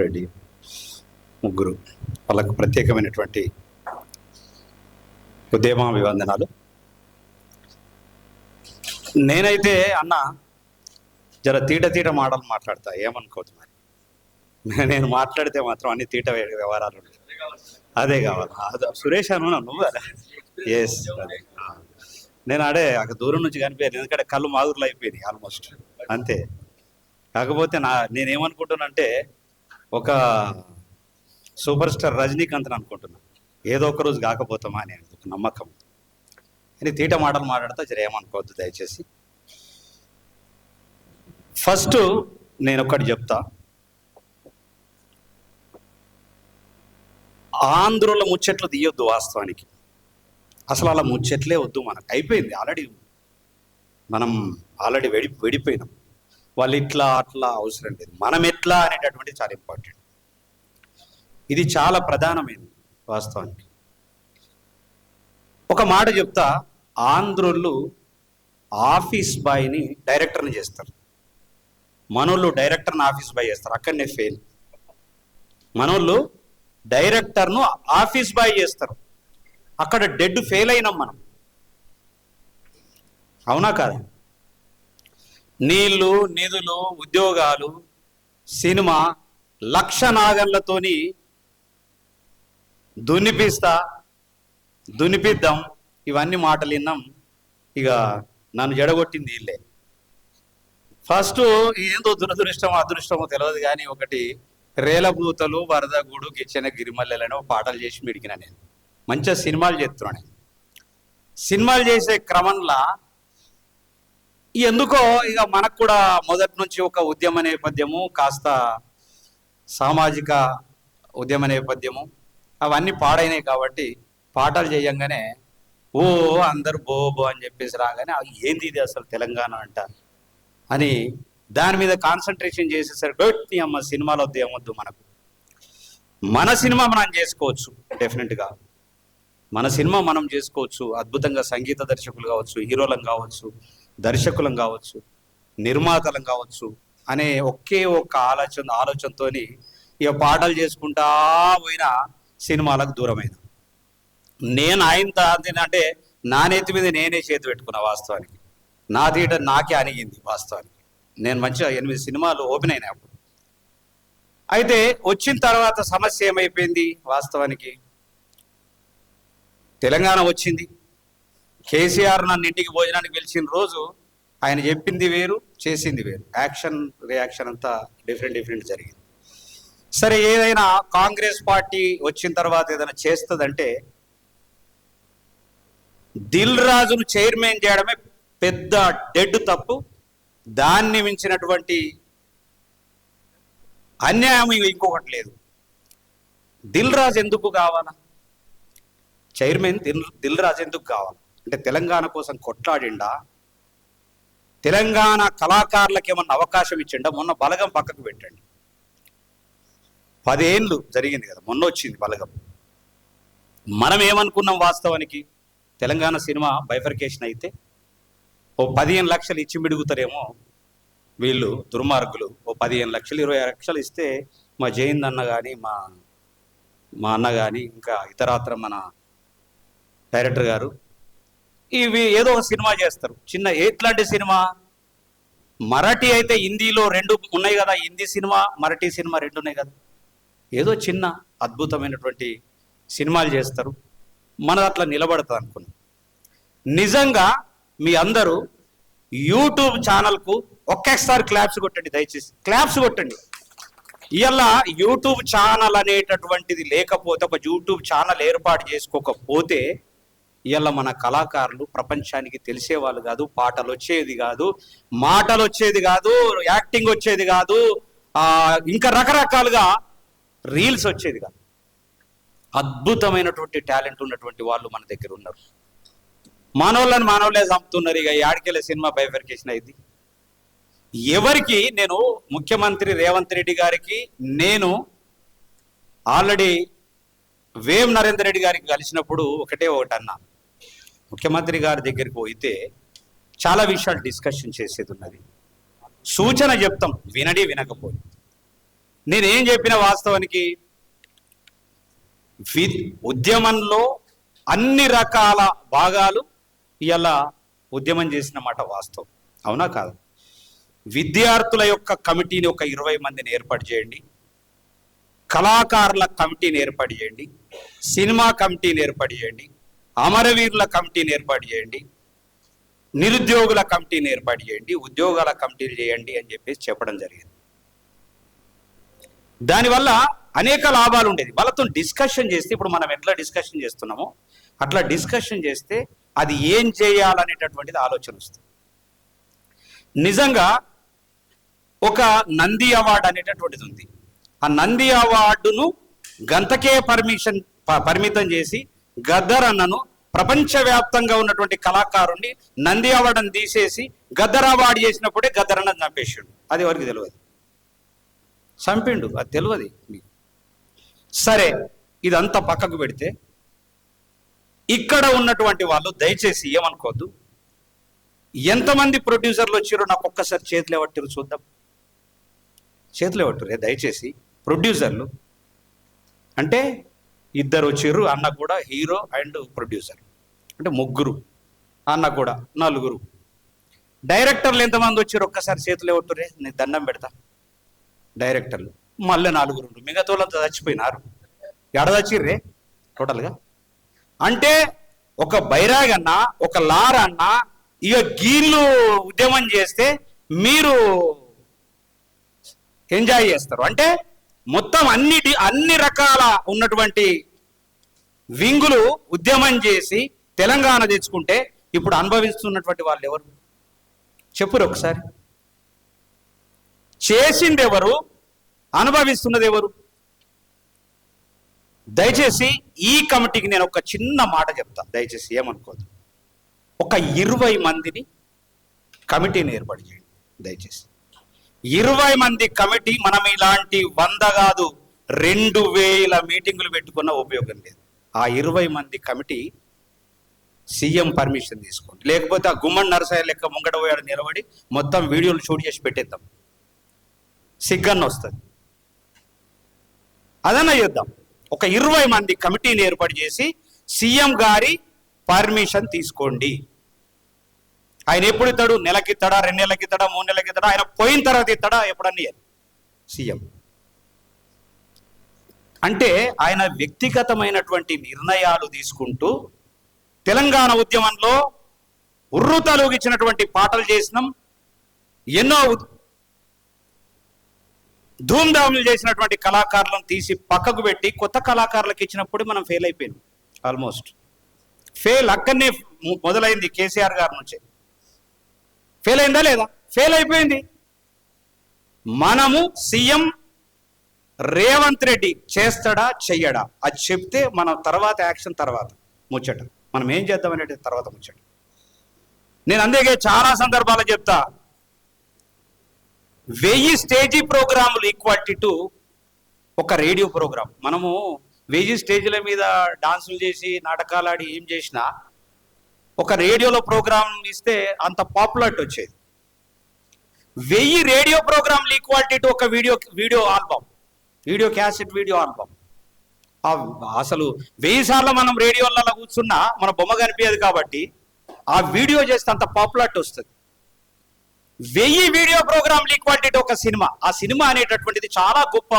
రెడ్డి ముగ్గురు. వాళ్ళకు ప్రత్యేకమైనటువంటి ఉద్యమాభివందనాలు. నేనైతే అన్న జర తీట తీట మాటలు మాట్లాడతా ఏమనుకోవద్దు మరి. నేను మాట్లాడితే మాత్రం అన్ని తీట వ్యవహారాలు అదే కావాలి. సురేష్ అను నువ్వు ఎస్ నేను ఆడే అక్కడ దూరం నుంచి కనిపించాను ఎందుకంటే కళ్ళు మాదురులు అయిపోయినాయి ఆల్మోస్ట్ అంతే. కాకపోతే నా నేనేమనుకుంటున్నానంటే ఒక సూపర్ స్టార్ రజనీకాంత్ అనుకుంటున్నాను ఏదో ఒక రోజు కాకపోతామా అని ఒక నమ్మకం. అని తీట మాటలు మాట్లాడితే జరేమనుకోవద్దు దయచేసి. ఫస్ట్ నేను ఒకటి చెప్తా. ఆంధ్రుల ముచ్చట్లు తీయొద్దు వాస్తవానికి. అసలు అలా ముచ్చట్లే వద్దు మనకు. అయిపోయింది. ఆల్రెడీ మనం ఆల్రెడీ వెడి వెడిపోయినాం. వాళ్ళు ఇట్లా అట్లా అవసరం లేదు. మనం ఎట్లా అనేటటువంటి చాలా ఇంపార్టెంట్ ఇది చాలా ప్రధానమైనది వాస్తవానికి. ఒక మాట చెప్తా ఆంధ్రులు ఆఫీస్ బాయ్ని డైరెక్టర్ని చేస్తారు. మనోళ్ళు డైరెక్టర్ని ఆఫీస్ బాయ్ చేస్తారు. అక్కడనే ఫెయిల్ మనోళ్ళు డైరెక్టర్ను ఆఫీస్ బాయ్ చేస్తారు. అక్కడ డెడ్ ఫెయిల్ అయినాం మనం. అవునా కాదా? నీళ్ళు నిధులు ఉద్యోగాలు సినిమా లక్ష నాగన్లతోని దున్నిపిస్తా దునిపిద్దాం ఇవన్నీ మాటలు విన్నాం. ఇక నన్ను జడగొట్టింది వీళ్ళే. ఫస్ట్ ఏందో దురదృష్టమో అదృష్టమో తెలియదు కానీ ఒకటి రేలబూతలు వరదగూడు కిచెన గిరిమల్లెలను పాటలు చేసి మిడికిన నేను. మంచిగా సినిమాలు చేస్తున్నాను సినిమాలు చేసే క్రమంలో ఎందుకో ఇక మనకు కూడా మొదటి నుంచి ఒక ఉద్యమ నేపథ్యము కాస్త సామాజిక ఉద్యమ నేపథ్యము అవన్నీ పాడైనాయి కాబట్టి పాటలు చేయంగానే ఓ అందరు బోబో అని చెప్పేసి రాగానే ఏంది ఇది అసలు తెలంగాణ అంట? అని దాని మీద కాన్సన్ట్రేషన్ చేసేసరికి "డొట్ అమ్మ సినిమాలు వద్దు ఏమొద్దు మనకు. మన సినిమా మనం చేసుకోవచ్చు డెఫినెట్గా. మన సినిమా మనం చేసుకోవచ్చు అద్భుతంగా సంగీత దర్శకులు కావచ్చు హీరోలం కావచ్చు దర్శకులం కావచ్చు నిర్మాతలం కావచ్చు అనే ఒకే ఒక్క ఆలోచన ఆలోచనతో ఇక పాటలు చేసుకుంటా పోయిన సినిమాలకు దూరమైన. నేను ఆయన అంటే నా నెత్తి మీద నేనే చేతి పెట్టుకున్నా వాస్తవానికి. నా థియేటర్ నాకే అనిగింది వాస్తవానికి. నేను మంచిగా ఎనిమిది సినిమాలు ఓపెన్ అయినాయి అప్పుడు. అయితే వచ్చిన తర్వాత సమస్య ఏమైపోయింది వాస్తవానికి? తెలంగాణ వచ్చింది. కేసీఆర్ నన్ను ఇంటికి భోజనానికి పిలిచిన రోజు ఆయన చెప్పింది వేరు చేసింది వేరు. యాక్షన్ రియాక్షన్ అంతా డిఫరెంట్ డిఫరెంట్ జరిగింది. సరే ఏదైనా కాంగ్రెస్ పార్టీ వచ్చిన తర్వాత ఏదైనా చేస్తుందంటే దిల్ రాజును చైర్మన్ చేయడమే పెద్ద డెడ్ తప్పు. దాన్ని మించినటువంటి అన్యాయం ఇంకొకటి లేదు. దిల్ రాజు ఎందుకు కావాలా? చైర్మన్ దిల్ దిల్ రాజు ఎందుకు కావాలి? అంటే తెలంగాణ కోసం కొట్లాడిండా? తెలంగాణ కళాకారులకు ఏమన్నా అవకాశం ఇచ్చిండా? మొన్న బలగం పక్కకు పెట్టండి. పదేళ్ళు జరిగింది కదా మొన్న వచ్చింది బలగం. మనం ఏమనుకున్నాం వాస్తవానికి? తెలంగాణ సినిమా బైఫర్కేషన్ అయితే ఓ పదిహేను లక్షలు ఇచ్చి మిడుగుతారేమో వీళ్ళు దుర్మార్గులు. ఓ పదిహేను లక్షలు ఇరవై లక్షలు ఇస్తే మా జయంద్ అన్న కానీ మా మా అన్న కానీ ఇంకా ఇతరాత్ర మన డైరెక్టర్ గారు ఇవి ఏదో ఒక సినిమా చేస్తారు. చిన్న ఎట్లాంటి సినిమా? మరాఠీ అయితే హిందీలో రెండు ఉన్నాయి కదా. హిందీ సినిమా మరాఠీ సినిమా రెండు ఉన్నాయి కదా. ఏదో చిన్న అద్భుతమైనటువంటి సినిమాలు చేస్తారు. మన అట్లా నిలబడతా అనుకున్నాం. నిజంగా మీ అందరూ యూట్యూబ్ ఛానల్కు ఒకేసారి క్లాప్స్ కొట్టండి దయచేసి. క్లాప్స్ కొట్టండి. ఇలా యూట్యూబ్ ఛానల్ అనేటటువంటిది లేకపోతే ఒక యూట్యూబ్ ఛానల్ ఏర్పాటు చేసుకోకపోతే ఇవాళ మన కళాకారులు ప్రపంచానికి తెలిసేవాళ్ళు కాదు పాటలు వచ్చేది కాదు మాటలు వచ్చేది కాదు యాక్టింగ్ వచ్చేది కాదు ఇంకా రకరకాలుగా రీల్స్ వచ్చేది కాదు. అద్భుతమైనటువంటి టాలెంట్ ఉన్నటువంటి వాళ్ళు మన దగ్గర ఉన్నారు. మానవులను మానవులే చంపుతున్నారు ఇక యాడికెళ్ళే సినిమా బైఫర్కేషన్ అయింది. ఎవరికి నేను ముఖ్యమంత్రి రేవంత్ రెడ్డి గారికి నేను ఆల్రెడీ వేం నరేందర్ రెడ్డి గారికి కలిసినప్పుడు ఒకటే ఒకటి అన్నాను ముఖ్యమంత్రి గారి దగ్గరికి పోయితే చాలా విషయాలు డిస్కషన్ చేసేది ఉన్నది. సూచన చెప్తాం వినడి వినకపోయి నేనేం చెప్పిన వాస్తవానికి వి- ఉద్యమంలో అన్ని రకాల భాగాలు ఇలా ఉద్యమం చేసిన మాట వాస్తవం. అవునా కాదు? విద్యార్థుల యొక్క కమిటీని ఒక ఇరవై మందిని ఏర్పాటు చేయండి. కళాకారుల కమిటీని ఏర్పాటు చేయండి. సినిమా కమిటీని ఏర్పాటు చేయండి. అమరవీరుల కమిటీని ఏర్పాటు చేయండి నిరుద్యోగుల కమిటీని ఏర్పాటు చేయండి ఉద్యోగాల కమిటీలు చేయండి అని చెప్పేసి చెప్పడం జరిగింది. దానివల్ల అనేక లాభాలు ఉండేది. వాళ్ళతో డిస్కషన్ చేస్తే ఇప్పుడు మనం ఎట్లా డిస్కషన్ చేస్తున్నామో అట్లా డిస్కషన్ చేస్తే అది ఏం చేయాలనేటటువంటిది ఆలోచన వస్తుంది. నిజంగా ఒక నంది అవార్డు అనేటటువంటిది ఉంది. ఆ నంది అవార్డును గంతకే పర్మిషన్ ప- పరిమితం చేసి గద్దర్ అన్నను ప్రపంచవ్యాప్తంగా ఉన్నటువంటి కళాకారుణ్ణి నంది అవార్డును తీసేసి గద్దర్ అవార్డు చేసినప్పుడే గద్దర్ అన్నది చంపేసిండు. అది ఎవరికి తెలియదు? చంపిండు. అది తెలియదు మీకు. సరే ఇదంతా పక్కకు పెడితే ఇక్కడ ఉన్నటువంటి వాళ్ళు దయచేసి ఏమనుకోవద్దు. ఎంతమంది ప్రొడ్యూసర్లు వచ్చారో నాకు ఒక్కసారి చేతులు ఎవట్టారు చూద్దాం. చేతులు ఎవట్టురే దయచేసి ప్రొడ్యూసర్లు. అంటే ఇద్దరు వచ్చారు అన్న కూడా హీరో అండ్ ప్రొడ్యూసర్. అంటే ముగ్గురు అన్న కూడా నలుగురు. డైరెక్టర్లు ఎంతమంది వచ్చారు ఒక్కసారి చేతులు ఎవట్టురే నేను దండం పెడతా. డైరెక్టర్లు. మళ్ళీ నలుగురు మిగతా వాళ్ళంతా చచ్చిపోయినారు. ఎడ చచ్చిర్రే? టోటల్గా. అంటే ఒక బైరాగ్ అన్న ఒక లార్ అన్న ఇక గీళ్ళు ఉద్యమం చేస్తే మీరు ఎంజాయ్ చేస్తారు. అంటే మొత్తం అన్ని అన్ని రకాల ఉన్నటువంటి వింగులు ఉద్యమం చేసి తెలంగాణ తెచ్చుకుంటే ఇప్పుడు అనుభవిస్తున్నటువంటి వాళ్ళు ఎవరు? చెప్పురు ఒకసారి. చేసింది ఎవరు అనుభవిస్తున్నది ఎవరు దయచేసి ఈ కమిటీకి నేను ఒక చిన్న మాట చెప్తా. దయచేసి ఏమనుకోదు ఒక ఇరవై మందిని కమిటీని ఏర్పాటు చేయండి. దయచేసి. ఇరవై మంది కమిటీ మనం ఇలాంటి వంద కాదు రెండు వేల మీటింగులు పెట్టుకున్న ఉపయోగం లేదు. ఆ ఇరవై మంది కమిటీ సీఎం పర్మిషన్ తీసుకోండి. లేకపోతే ఆ గుమ్మడి నరసయ్య లెక్క ముంగట పోయాడు నిలబడి మొత్తం వీడియోలు షూట్ చేసి పెట్టేద్దాం. సిగ్గన్న వస్తుంది. అదన్నా చేద్దాం. ఒక ఇరవై మంది కమిటీని ఏర్పాటు చేసి సీఎం గారి పర్మిషన్ తీసుకోండి. ఆయన ఎప్పుడు ఇస్తాడు? నెలకి ఇస్తాడా? రెండు నెలలకి ఇస్తాడా? మూడు నెలలకి ఇస్తాడా? ఆయన పోయిన తర్వాత ఇస్తాడా? ఎప్పుడన్నీ సీఎం. అంటే ఆయన వ్యక్తిగతమైనటువంటి నిర్ణయాలు తీసుకుంటూ తెలంగాణ ఉద్యమంలో ఉర్రు ఇచ్చినటువంటి పాటలు చేసినాం. ఎన్నో ధూమ్ధాములు చేసినటువంటి కళాకారులను తీసి పక్కకు పెట్టి కొత్త కళాకారులకు ఇచ్చినప్పుడు మనం ఫెయిల్ అయిపోయాం ఆల్మోస్ట్. ఫెయిల్ అక్కడనే మొదలైంది కేసీఆర్ గారి నుంచే. ఫెయిల్ అయిందా లేదా? ఫెయిల్ అయిపోయింది. మనము సీఎం రేవంత్ రెడ్డి చేస్తాడా చెయ్యడా? అది చెప్తే మనం తర్వాత యాక్షన్ తర్వాత ముచ్చట. మనం ఏం చేద్దాం అనేది తర్వాత ముచ్చట. నేను అందుకే చాలా సందర్భాలు చెప్తా. వెయ్యి స్టేజీ ప్రోగ్రాములు ఈక్వాలిటీ టు ఒక రేడియో ప్రోగ్రామ్. మనము వెయ్యి స్టేజీల మీద డాన్సులు చేసి నాటకాలు ఆడి ఏం చేసినా ఒక రేడియోలో ప్రోగ్రామ్ ఇస్తే అంత పాపులారిటీ వచ్చేది. వెయ్యి రేడియో ప్రోగ్రామ్ ఈక్వాలిటీ టు ఒక video video album video cassette video album. అసలు వెయ్యి సార్లు మనం రేడియోలలో కూర్చున్నా మన బొమ్మ కనిపించదు కాబట్టి ఆ వీడియో చేస్తే అంత పాపులారిటీ వస్తుంది. వెయ్యి వీడియో ప్రోగ్రాంలు ఈక్వాలిటీ టు ఒక సినిమా. ఆ సినిమా అనేటటువంటిది చాలా గొప్ప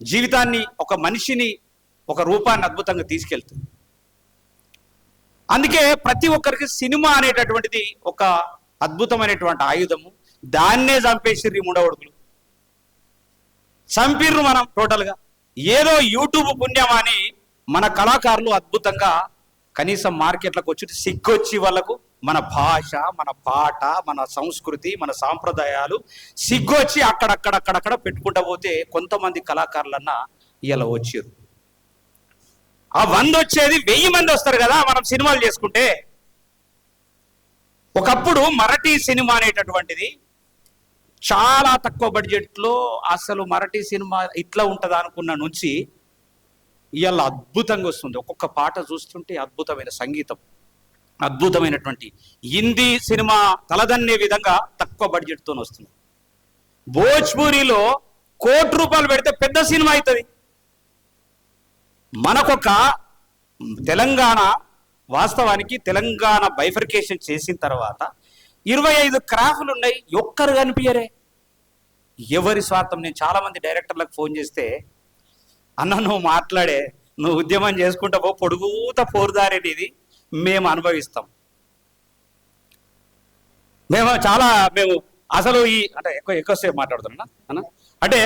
జీవితాన్ని ఒక మనిషిని ఒక రూపాన్ని అద్భుతంగా తీసుకెళ్తుంది. అందుకే ప్రతి ఒక్కరికి సినిమా అనేటటువంటిది ఒక అద్భుతమైనటువంటి ఆయుధము. దాన్నే చంపేసిర్రు ఈ మూడవడుకులు చంపిర్రు మనం టోటల్గా ఏదో యూట్యూబ్ పుణ్యమని మన కళాకారులు అద్భుతంగా కనీసం మార్కెట్లకు వచ్చి సిగ్గొచ్చి వాళ్ళకు మన భాష మన పాట మన సంస్కృతి మన సాంప్రదాయాలు సిగ్గొచ్చి అక్కడక్కడక్కడక్కడ పెట్టుకుంటా పోతే కొంతమంది కళాకారులన్నా ఇలా వచ్చారు ఆ వంద వచ్చేది వెయ్యి మంది వస్తారు కదా మనం సినిమాలు చేసుకుంటే. ఒకప్పుడు మరటి సినిమా అనేటటువంటిది చాలా తక్కువ బడ్జెట్లో అసలు మరటి సినిమా ఇట్లా ఉంటుందా అనుకున్న నుంచి ఇవాళ అద్భుతంగా వస్తుంది. ఒక్కొక్క పాట చూస్తుంటే అద్భుతమైన సంగీతం అద్భుతమైనటువంటి హిందీ సినిమా తలదన్నే విధంగా తక్కువ బడ్జెట్తో వస్తుంది. భోజ్పూరిలో కోటి రూపాయలు పెడితే పెద్ద సినిమా అవుతుంది మనకొక తెలంగాణ వాస్తవానికి తెలంగాణ బైఫర్కేషన్ చేసిన తర్వాత ఇరవై ఐదు క్రాఫ్లు ఉన్నాయి ఒక్కరు కనిపించరే ఎవరి స్వార్థం? నేను చాలామంది డైరెక్టర్లకు ఫోన్ చేస్తే అన్న నువ్వు మాట్లాడే నువ్వు ఉద్యమం చేసుకుంటా పొడుగుత పోరుదారనేది మేము అనుభవిస్తాం. మేము చాలా మేము అసలు ఈ అంటే ఎక్కువ ఎక్కువసేపు మాట్లాడుతున్నా అంటే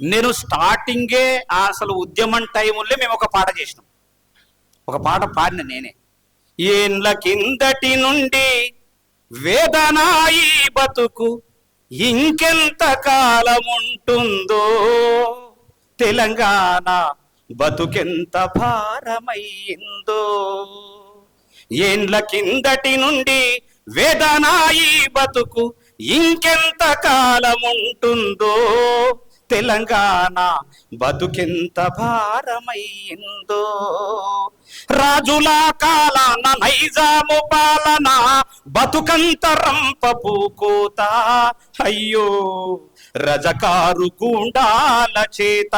నేను స్టార్టింగే అసలు ఉద్యమం టైముల్లో మేము ఒక పాట చేసినాం. ఒక పాట పాడిన నేనే. ఏండ్ల కిందటి నుండి వేదనాయి బతుకు ఇంకెంత కాలముంటుందో? తెలంగాణ బతుకెంత భారమయ్యిందో? ఏండ్ల కిందటి నుండి వేదనాయి బతుకు ఇంకెంత కాలముంటుందో? తెలంగాణ బతుకెంత భారమైందో? రాజుల కాలాన నైజాము పాలన బతుకంత రంపపు కోత. అయ్యో రజకారు గుండాల చేత.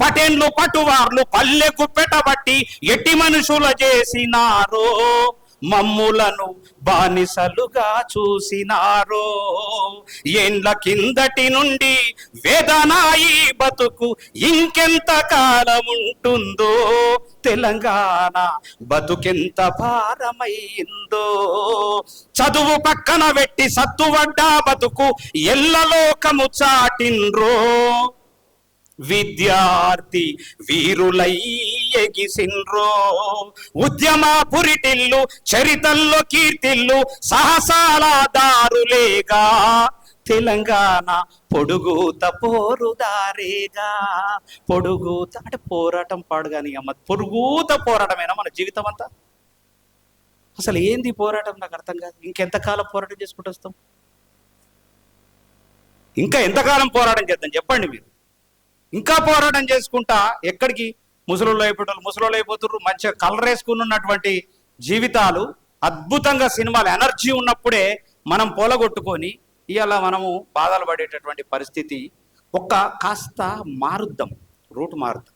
పటేన్లు పటువార్లు పల్లెకు పెట్టబట్టి ఎట్టి మనుషుల చేసినారో? మమ్ములను బానిసలుగా చూసినారో. ఏండ్ల కిందటి నుండి వేదనాయి బతుకు ఇంకెంత కాలం ఉంటుందో తెలంగాణ బతుకెంత భారమైందో. చదువు పక్కన పెట్టి సత్తువడ్డా బతుకు ఎల్లలోకము చాటిన్రో విద్యార్థి వీరులై ఎగిసిన్రో. ఉద్యమ పురిటిల్లు చరితల్లో కీర్తిల్లు సాహసాల దారులేగా. తెలంగాణ పొడుగుత పోరుదారేగా పొడుగుత అంటే పోరాటం పాడుగాని అమ్మ పొడుగుత పోరాటమేనా మన జీవితం అంతా అసలు ఏంది పోరాటం? నాకు అర్థం కాదు. ఇంకెంతకాలం పోరాటం చేసుకుంటూ వస్తాం? ఇంకా ఎంతకాలం పోరాటం చేద్దాం? చెప్పండి మీరు. ఇంకా పోరాటం చేసుకుంటా ఎక్కడికి? ముసలోళ్ళు అయిపోతారు ముసలోళ్ళు అయిపోతున్నారు మంచిగా కలర్ వేసుకుని ఉన్నటువంటి జీవితాలు అద్భుతంగా సినిమాలు ఎనర్జీ ఉన్నప్పుడే మనం పోలగొట్టుకొని ఇవాళ మనము బాధలు పడేటటువంటి పరిస్థితి ఒక్క కాస్త మారుద్దాం రూట్ మారుద్దాం.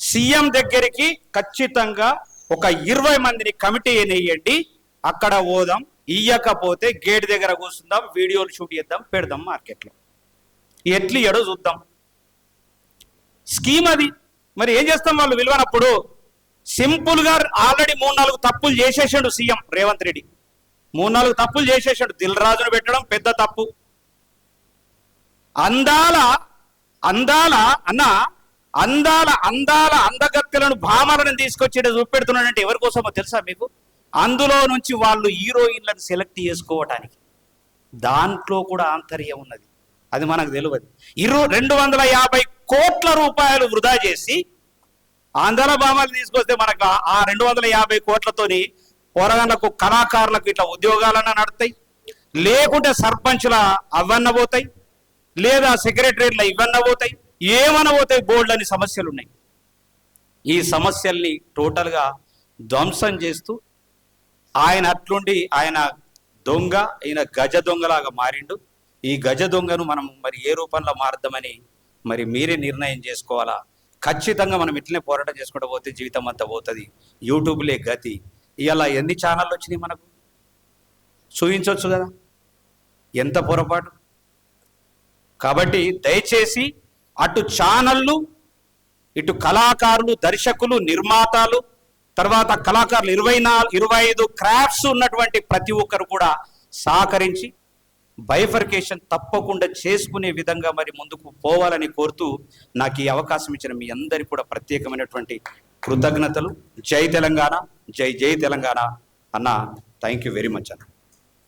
సీఎం దగ్గరికి ఖచ్చితంగా ఒక ఇరవై మందిని కమిటీ వేయండి అక్కడ పోదాం ఇయ్యకపోతే గేట్ దగ్గర కూర్చుందాం వీడియోలు షూట్ చేద్దాం పెడదాం మార్కెట్లో. ఎట్లు ఎడో చూద్దాం. స్కీమ్ అది. మరి ఏం చేస్తాం వాళ్ళు విలువనప్పుడు? సింపుల్గా ఆల్రెడీ మూడు నాలుగు తప్పులు చేసేసాడు సీఎం రేవంత్ రెడ్డి. మూడు నాలుగు తప్పులు చేసేసాడు. దిల్ రాజును పెట్టడం పెద్ద తప్పు. అందాల అందాల అన్న అందాల అందాల అందగత్తెలను భామలను తీసుకొచ్చి చూపెడుతున్నాడంటే ఎవరి కోసమో తెలుసా మీకు? అందులో నుంచి వాళ్ళు హీరోయిన్లను సెలెక్ట్ చేసుకోవటానికి. దాంట్లో కూడా ఆంతర్యం ఉన్నది. అది మనకు తెలియదు. ఇరు రెండు వందల యాభై కోట్ల రూపాయలు వృధా చేసి ఆంధ్ర భామాలు తీసుకొస్తే మనకు ఆ- రెండు వందల యాభై కోట్లతోని పోరగాళ్ళకు కళాకారులకు ఇట్లా ఉద్యోగాలన్నా నడుతాయి. లేకుంటే సర్పంచ్ల అవన్న పోతాయి. లేదా సెక్రటరీల ఇవన్న పోతాయి. ఏమన్నా పోతాయి బోర్డు అని సమస్యలు ఉన్నాయి ఈ సమస్యల్ని టోటల్గా ధ్వంసం చేస్తూ ఆయన అట్లుండి ఆయన దొంగ ఈయన గజ దొంగలాగా మారిండు. ఈ గజ దొంగను మనం మరి ఏ రూపంలో మారుద్దామని మరి మీరే నిర్ణయం చేసుకోవాలా? ఖచ్చితంగా మనం ఇట్లనే పోరాటం చేసుకుంటూ పోతే జీవితం అంతా పోతుంది. యూట్యూబ్లే గతి. ఇలా ఎన్ని ఛానళ్ళు వచ్చినాయి మనకు? చూపించవచ్చు కదా? ఎంత పొరపాటు? కాబట్టి దయచేసి అటు ఛానళ్ళు ఇటు కళాకారులు దర్శకులు నిర్మాతలు తర్వాత కళాకారులు ఇరవై నాలుగు ఇరవై ఐదు క్రాఫ్ట్స్ ఉన్నటువంటి ప్రతి ఒక్కరు కూడా సహకరించి బైఫర్కేషన్ తప్పకుండా చేసుకునే విధంగా మరి ముందుకు పోవాలని కోరుతూ నాకు ఈ అవకాశం ఇచ్చిన మీ అందరికీ కూడా ప్రత్యేకమైనటువంటి కృతజ్ఞతలు. జై తెలంగాణ జై జై తెలంగాణ. అన్న థ్యాంక్ యూ వెరీ మచ్ అన్న.